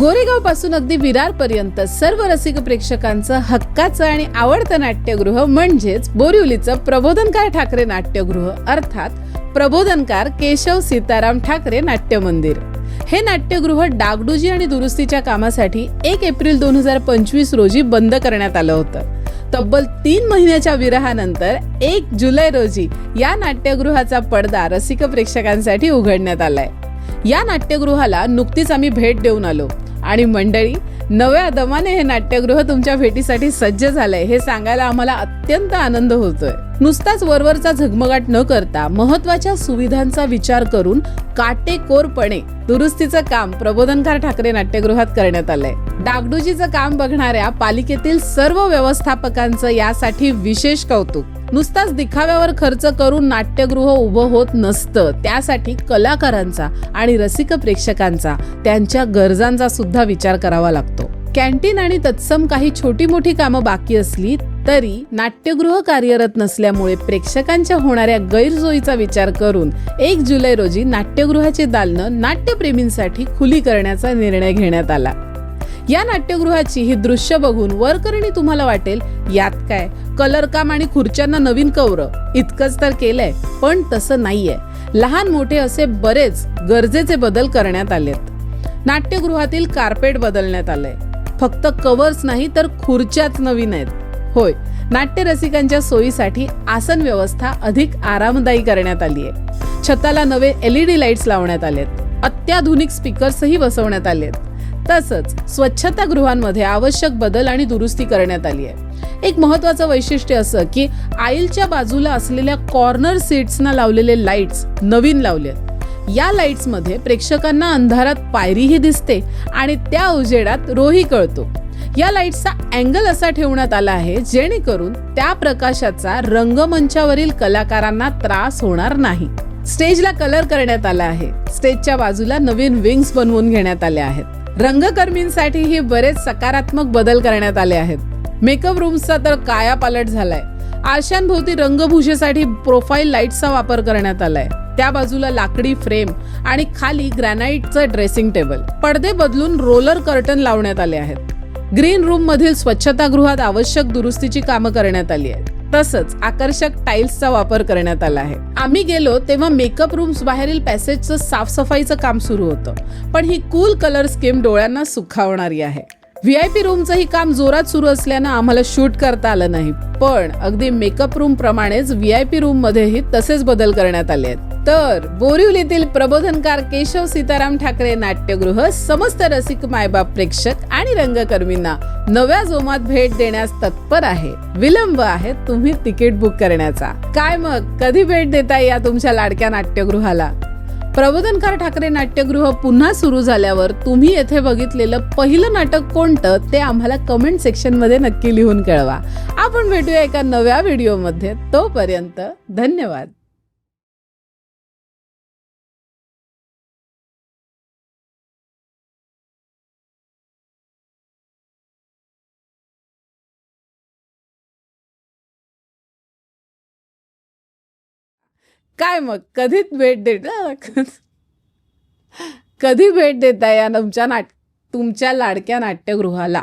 गोरेगावपासून अगदी विरार पर्यंत सर्व रसिक प्रेक्षकांचं हक्काचं आणि आवडतं नाट्यगृह म्हणजेच बोरिवलीचं प्रबोधनकार ठाकरे नाट्यगृह अर्थात प्रबोधनकार केशव सीताराम ठाकरे नाट्य मंदिर हे नाट्यगृह डागडुजी आणि दुरुस्तीच्या कामासाठी एक एप्रिल दोन हजार पंचवीस रोजी बंद करण्यात आलं होतं. तब्बल तीन महिन्याच्या विरहानंतर एक जुलै रोजी या नाट्यगृहाचा पडदा रसिक प्रेक्षकांसाठी उघडण्यात आलाय. या नाट्यगृहाला नुकतीच आम्ही भेट देऊन आलो. आणि मंडळी नव्या दमाने हे नाट्यगृह तुमच्या भेटीसाठी सज्ज झालंय हे सांगायला आम्हाला अत्यंत आनंद होतोय. नुसताच वरवरचा झगमगाट न करता महत्त्वाच्या सुविधांचा विचार करून काटेकोरपणे दुरुस्तीचं काम प्रबोधनकार ठाकरे नाट्यगृहात करण्यात आलंय. डागडुजीचं काम बघणाऱ्या पालिकेतील सर्व व्यवस्थापकांचं यासाठी विशेष कौतुक. नुसताच दिखाव्यावर खर्च करून नाट्यगृह उभं होत नसतं. त्यासाठी कलाकारांचा आणि रसिक प्रेक्षकांचा त्यांच्या गरजांचा सुद्धा विचार करावा लागतो. कॅन्टीन आणि तत्सम काही छोटी मोठी कामं बाकी असली तरी नाट्यगृह कार्यरत नसल्यामुळे प्रेक्षकांच्या होणाऱ्या गैरसोयीचा विचार करून एक जुलै रोजी नाट्यगृहाची दालनं नाट्यप्रेमींसाठी खुली करण्याचा निर्णय घेण्यात आला. या नाट्यगृहाची ही दृश्य बघून वरकरणी तुम्हाला वाटेल यात काय? कलर काम आणि खुर्च्यांना नवीन कवर. इतकंच तर केलंय पण तसं नाहीये. लहान मोठे असे बरेच गरजेचे बदल करण्यात आलेत. नाट्यगृहातील कार्पेट बदलण्यात आलंय. फक्त कवर्स नाही तर खुर्च्याच नवीन आहेत. होय नाट्य रसिकांच्या सोयीसाठी आसन व्यवस्था अधिक आरामदायी करण्यात आली आहे छताला नवे एलईडी लाईट्स लावण्यात आलेत. अत्याधुनिक स्पीकर्सही बसवण्यात आलेत. तसंच स्वच्छता गृहांमध्ये आवश्यक बदल आणि दुरुस्ती करण्यात आली आहे एक महत्वाचं वैशिष्ट्य असं की आईलच्या बाजूला असलेल्या कॉर्नर सीट्सना लावलेले लाईट्स नवीन लावले या लाईट्समध्ये प्रेक्षकांना अंधारात पायरीही दिसते आणि त्या उजेडात रोही कळतो. या लाईट्सचा अँगल असा ठेवण्यात आला आहे जेणेकरून त्या प्रकाशाचा रंगमंचावरील कलाकारांना त्रास होणार नाही. स्टेजला कलर करण्यात आला आहे. स्टेजच्या बाजूला नवीन विंग्स बनवून घेण्यात आले आहेत. रंगकर्मींसाठीही बरेच सकारात्मक बदल करण्यात आले आहेत. मेकअप रूम्सचा तर कायापालट झालाय. आरशांभोवती रंगभूषेसाठी प्रोफाईल लाईट्सचा वापर करण्यात आलाय. त्या बाजूला लाकडी फ्रेम आणि खाली ग्रॅनाइटचं ड्रेसिंग टेबल. पडदे बदलून रोलर कर्टन लावण्यात आले आहेत. ग्रीन रूम मधील स्वच्छतागृहात आवश्यक दुरुस्तीची कामं करण्यात आली आहेत. तसंच आकर्षक टाइल्सचा वापर करण्यात आला आहे. आम्ही गेलो तेव्हा मेकअप रूम्स बाहेरील पॅसेजचं साफसफाईचं काम सुरू होतं. पण ही कूल कलर स्कीम डोळ्यांना सुखावणारी आहे. व्हीआयपी रूमचंही काम जोरात सुरू असल्यानं आम्हाला शूट करता आलं नाही. पण अगदी मेकअप रूम प्रमाणेच व्हीआयपी रूम मध्येही तसेच बदल करण्यात आले आहेत. तर बोरिवलीतील प्रबोधनकार केशव सीताराम ठाकरे नाट्यगृह समस्त रसिक मायबाप प्रेक्षक आणि रंगकर्मींना नव्या जोमात भेट देण्यास तत्पर आहे. विलंब आहे तुम्ही तिकीट बुक करण्याचा. काय मग? कधी भेट देताय या तुमच्या लाडक्या नाट्यगृहाला? प्रबोधनकार ठाकरे नाट्यगृह पुन्हा सुरू झाल्यावर तुम्ही येथे बघितलेलं पहिलं नाटक कोणतं ते आम्हाला कमेंट सेक्शनमध्ये नक्की लिहून कळवा. आपण भेटूया एका नव्या व्हिडिओमध्ये तोपर्यंत धन्यवाद. काय मग? कधीच भेट देत कधी भेट देता या तुमच्या नाट तुमच्या लाडक्या नाट्यगृहाला?